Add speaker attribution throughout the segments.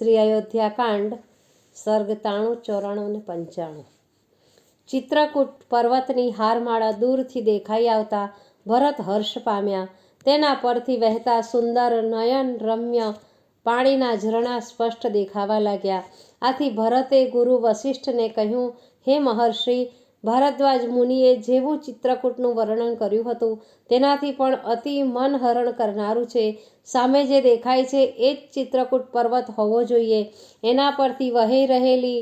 Speaker 1: શ્રી અયોધ્યાકાંડ, સર્ગ તાણું ચોરાણું અને પંચાણું. ચિત્રકૂટ પર્વતની હારમાળા દૂરથી દેખાઈ આવતા ભરત હર્ષ પામ્યા. તેના પરથી વહેતા સુંદર નયન રમ્ય પાણીના ઝરણા સ્પષ્ટ દેખાવા લાગ્યા. આથી ભરતે ગુરુ વસિષ્ઠને કહ્યું, હે મહર્ષિ ભારદ્વાજ મુનિએ જેવું ચિત્રકૂટનું વર્ણન કર્યું હતું, તેનાથી પણ અતિ મનહરણ કરનારું છે. સામે જે દેખાય છે, એ જ ચિત્રકૂટ પર્વત હોવો જોઈએ. એના પરથી વહી રહેલી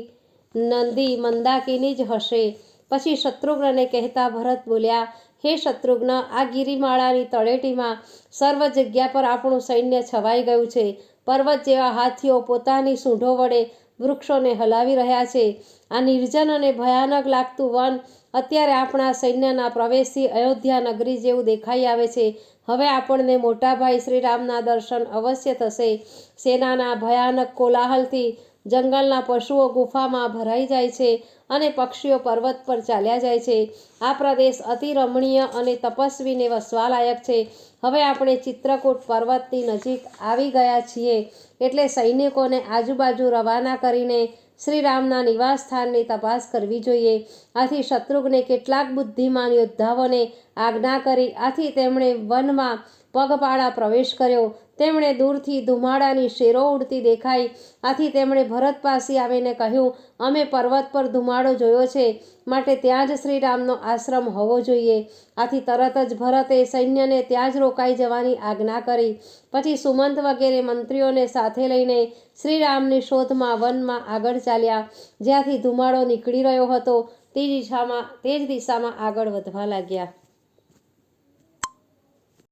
Speaker 1: નંદી મંદાકિની જ હશે. પછી શત્રુઘ્નને કહેતા ભરત બોલ્યા, હે શત્રુઘ્ન, આ ગિરિમાળાની તળેટીમાં સર્વ જગ્યા પર આપણું સૈન્ય છવાઈ ગયું છે. પર્વત જેવા હાથીઓ પોતાની સૂંઢો વડે વૃક્ષોને હલાવી રહ્યા છે. આ નિર્જન અને ભયાનક લાગતું વન અત્યારે આપણા સૈન્યના પ્રવેશથી અયોધ્યા નગરી જેવું દેખાઈ આવે છે. હવે આપણને મોટાભાઈ શ્રીરામના દર્શન અવશ્ય થશે. સેનાના ભયાનક કોલાહલથી જંગલના પશુઓ ગુફામાં ભરાઈ જાય છે અને પક્ષીઓ પર્વત પર ચાલ્યા જાય છે. આ પ્રદેશ અતિ રમણીય અને તપસ્વીને વસવાલાયક છે. હવે આપણે ચિત્રકૂટ પર્વતની નજીક આવી ગયા છીએ એટલે સૈનિકોને આજુબાજુ રવાના કરીને શ્રીરામના નિવાસ સ્થાનની તપાસ કરવી જોઈએ. આથી શત્રુઘ્ને કેટલાક બુદ્ધિમાન યોદ્ધાઓને આજ્ઞા કરી, આથી તેમણે વનમાં પગપાળા પ્રવેશ કર્યો. તેમણે દૂરથી ધુમાડાની શેરો ઉડતી દેખાઈ. આથી તેમણે ભરત પાસે આવીને કહ્યું, અમે પર્વત પર ધુમાડો જોયો છે. માટે ત્યાં જ શ્રીરામનો આશ્રમ હોવો જોઈએ. આથી તરત જ ભરતે સૈન્યને ત્યાં જ રોકાઈ જવાની આજ્ઞા કરી. પછી સુમંત વગેરે મંત્રીઓને સાથે લઈને શ્રીરામની શોધમાં વનમાં આગળ ચાલ્યા. જ્યાંથી ધુમાડો નીકળી રહ્યો હતો, તે દિશામાં તે જ દિશામાં આગળ વધવા લાગ્યા.